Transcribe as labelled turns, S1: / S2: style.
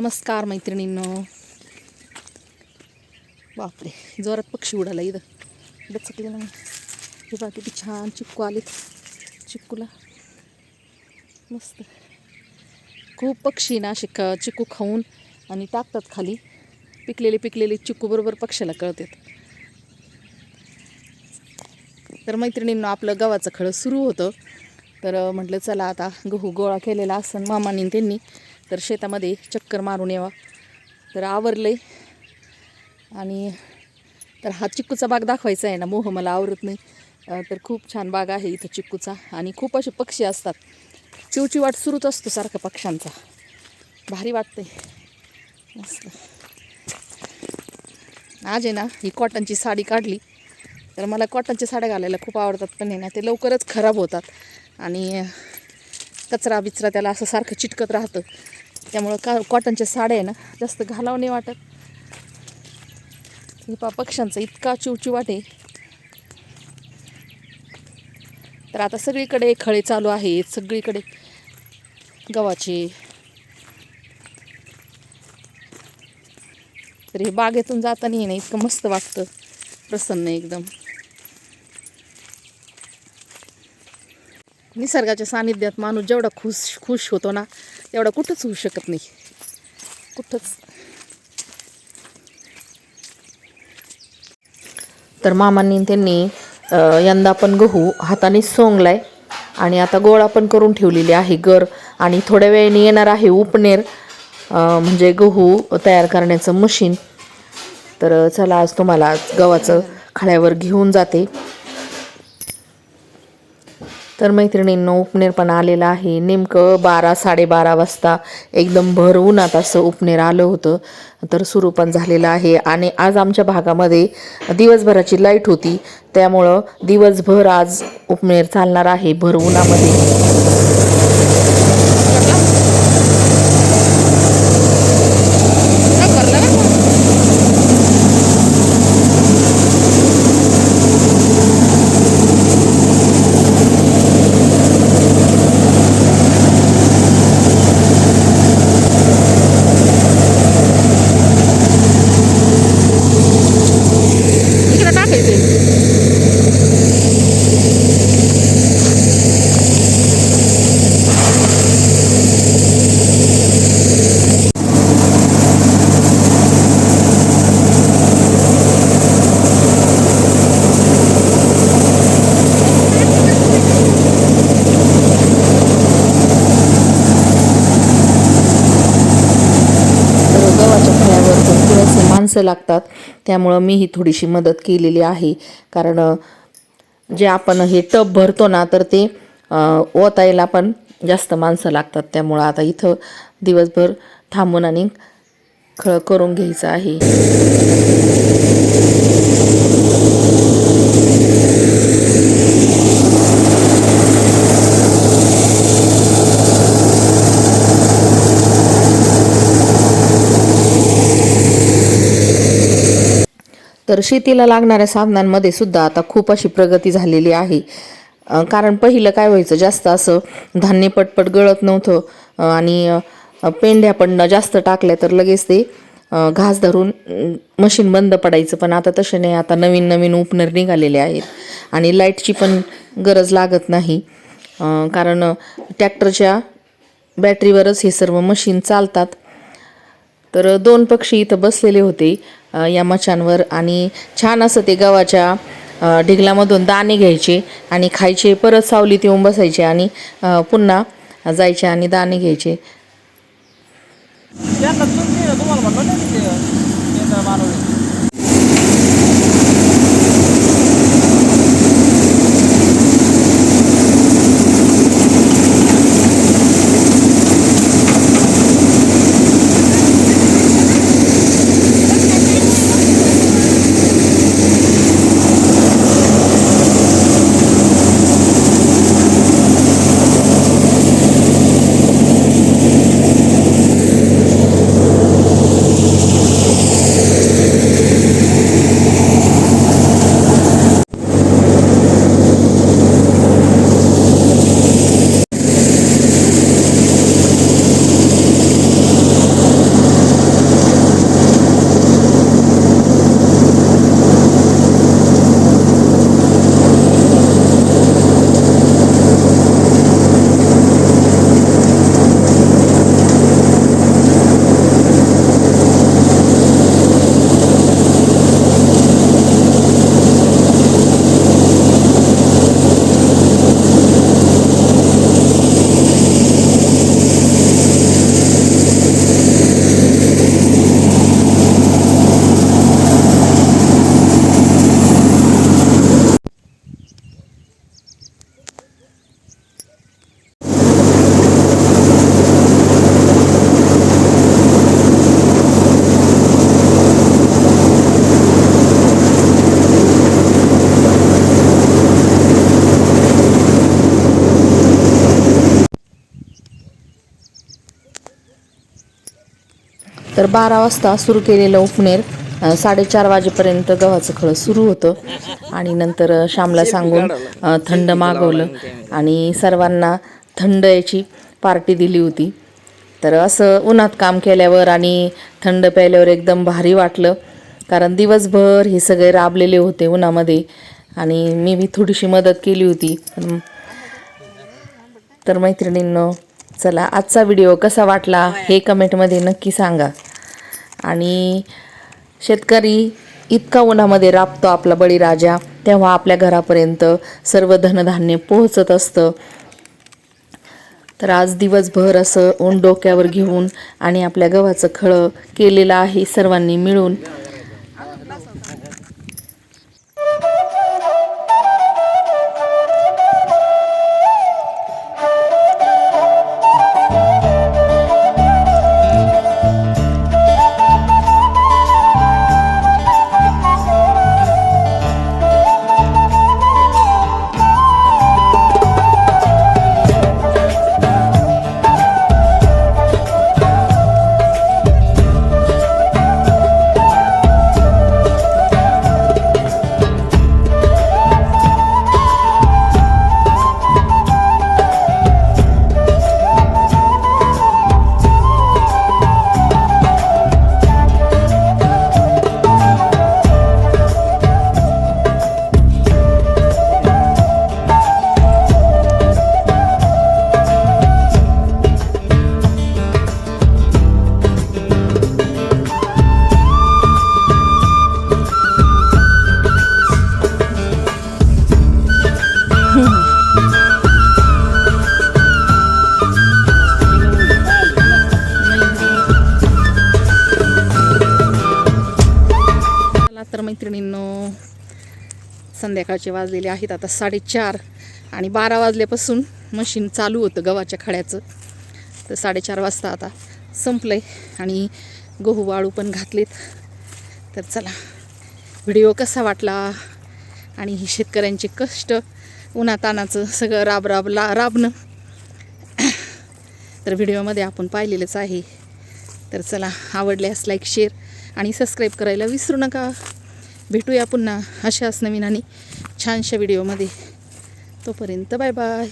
S1: नमस्कार मैत्रिणींनो. बापरे जोरात पक्षी उडाला इथं. डचकले नाही हे बा किती छान चिक्कू आलेत. चिक्कूला. मस्त. खूप पक्षी ना असे चिक्कू खाऊन आणि टाकतात खाली. पिकलेले पिकलेले चिक्कू बरोबर पक्ष्याला कळतात. तर मैत्रिणींनो आपलं गव्हाचं खळं सुरू होतं. तर म्हटलं चला आता गहू गोळा केलेला असन मामानी त्यांनी. तर शेतामध्ये चक्कर मारून यावा. तर आवरलंय. आणि तर हा चिक्कूचा बाग दाखवायचा आहे ना. मोह मला आवडत नाही. तर खूप छान बाग आहे इथं चिक्कूचा. आणि खूप असे पक्षी असतात. चिवचिवाट सुरूच असतो सारखा पक्ष्यांचा. भारी वाटतंय. मस्त. आज आहे ना ही कॉटनची साडी काढली. तर मला कॉटनच्या साड्या घालायला खूप आवडतात पण आहे ना ते लवकरच खराब होतात. आणि कचरा बिचरा त्याला असं सारखं चिटकत राहतं. त्यामुळं का कॉटनच्या साड्या आहे ना जास्त घालावं नाही वाटत. हे पा पक्ष्यांचा इतका चिवचिवाट आहे. तर आता सगळीकडे खळे चालू आहेत सगळीकडे गव्हाचे. तर हे बागेतून जाताना येणं ना इतकं मस्त वाटतं प्रसन्न एकदम. निसर्गाच्या सानिध्यात माणूस जेवढा खुश खुश होतो ना तेवढा कुठंच होऊ शकत नाही. कुठंच. तर मामांनी त्यांनी यंदा पण गहू हाताने सोंगलाय आणि आता गोळा पण करून ठेवलेली आहे गर आणि थोड्या वेळाने येणार आहे उपनेर म्हणजे गहू तयार करण्याचं मशीन. तर चला आज तुम्हाला गव्हाचं खळ्यावर घेऊन जाते. तर मैत्रिणींनो उपनेर पण आलेला आहे. नेमकं बारा साडेबारा वाजता एकदम भर उन्हात असं उपनेर आलं होतं. तर सुरू पण झालेलं आहे. आणि आज आमच्या भागामध्ये दिवसभराची लाइट होती. त्यामुळं दिवसभर आज उपनेर चालणार आहे भर उन्हामध्ये इकडे टाकायचे तर गव्हाच्या फळ्यावर पण थोडेसे माणसं लागतात. त्यामुळं मी ही थोडीशी मदत केलेली आहे. कारण जे आपण हे टब भरतो ना तर ते ओतायला पण जास्त माणसं लागतात. त्यामुळं आता इथं दिवसभर थांबून आणि खळ करून घ्यायचं आहे. तर शेतीला लागणाऱ्या साधनांमध्ये सुद्धा आता खूप अशी प्रगती झालेली आहे. कारण पहिलं काय व्हायचं जास्त असं धान्य पटपट गळत नव्हतं. आणि पेंढ्या पण जास्त टाकल्या तर लगेच ते घास धरून मशीन बंद पडायचं. पण आता तसे नाही आता नवीन नवीन उपनर निघालेले आहेत. आणि लाईटची पण गरज लागत नाही. कारण ट्रॅक्टरच्या बॅटरीवरच हे सर्व मशीन चालतात. तर दोन पक्षी इथं बसलेले होते या मचांवर आणि छान असं ते गव्हाच्या ढिगलामधून दाणे घ्यायचे आणि खायचे. परत सावलीत येऊन बसायचे आणि पुन्हा जायचे आणि दाणे घ्यायचे
S2: त्यांना तुम्ही तुम्हाला म्हणलं ना मी ते केंद्र मानवले
S1: तर तर बारा वाजता सुरू केलेलं उपनेर साडेचार वाजेपर्यंत गव्हाचं खळं सुरू होतं. आणि नंतर श्यामला सांगून थंड मागवलं. आणि सर्वांना थंड याची पार्टी दिली होती. तर असं उन्हात काम केल्यावर आणि थंड प्यायल्यावर एकदम भारी वाटलं. कारण दिवसभर हे सगळे राबलेले होते उन्हामध्ये. आणि मी बी थोडीशी मदत केली होती. तर मैत्रिणींनो चला आजचा व्हिडिओ कसा वाटला हे कमेंटमध्ये नक्की सांगा. आणि शेतकरी इतका उन्हामध्ये राबतो आपला बळीराजा तेव्हा आपल्या घरापर्यंत सर्व धनधान्य पोहोचत असतं. तर आज दिवसभर असं ऊन डोक्यावर घेऊन आणि आपल्या गव्हाचं खळं केलेलं आहे सर्वांनी मिळून. संध्याकाळचे वाजलेले आहेत. आता साडेचार आणि बारा वाजल्यापासून मशीन चालू होतं गव्हाच्या खड्याचं तर साडेचार वाजता आता संपलं आहे आणि गहू वाळू पण घातलेत. तर चला व्हिडिओ कसा वाटला? आणि ही शेतकऱ्यांचे कष्ट उन्हातानाचं सगळं राब राब ला राबणं. तर व्हिडिओमध्ये आपण पाहिलेलंच आहे. तर चला आवडल्यास लाईक शेअर आणि सबस्क्राईब करायला विसरू नका. भेटूया पुन्हा अशाच नवीन आणि छानशा व्हिडिओमध्ये. तोपर्यंत बाय बाय.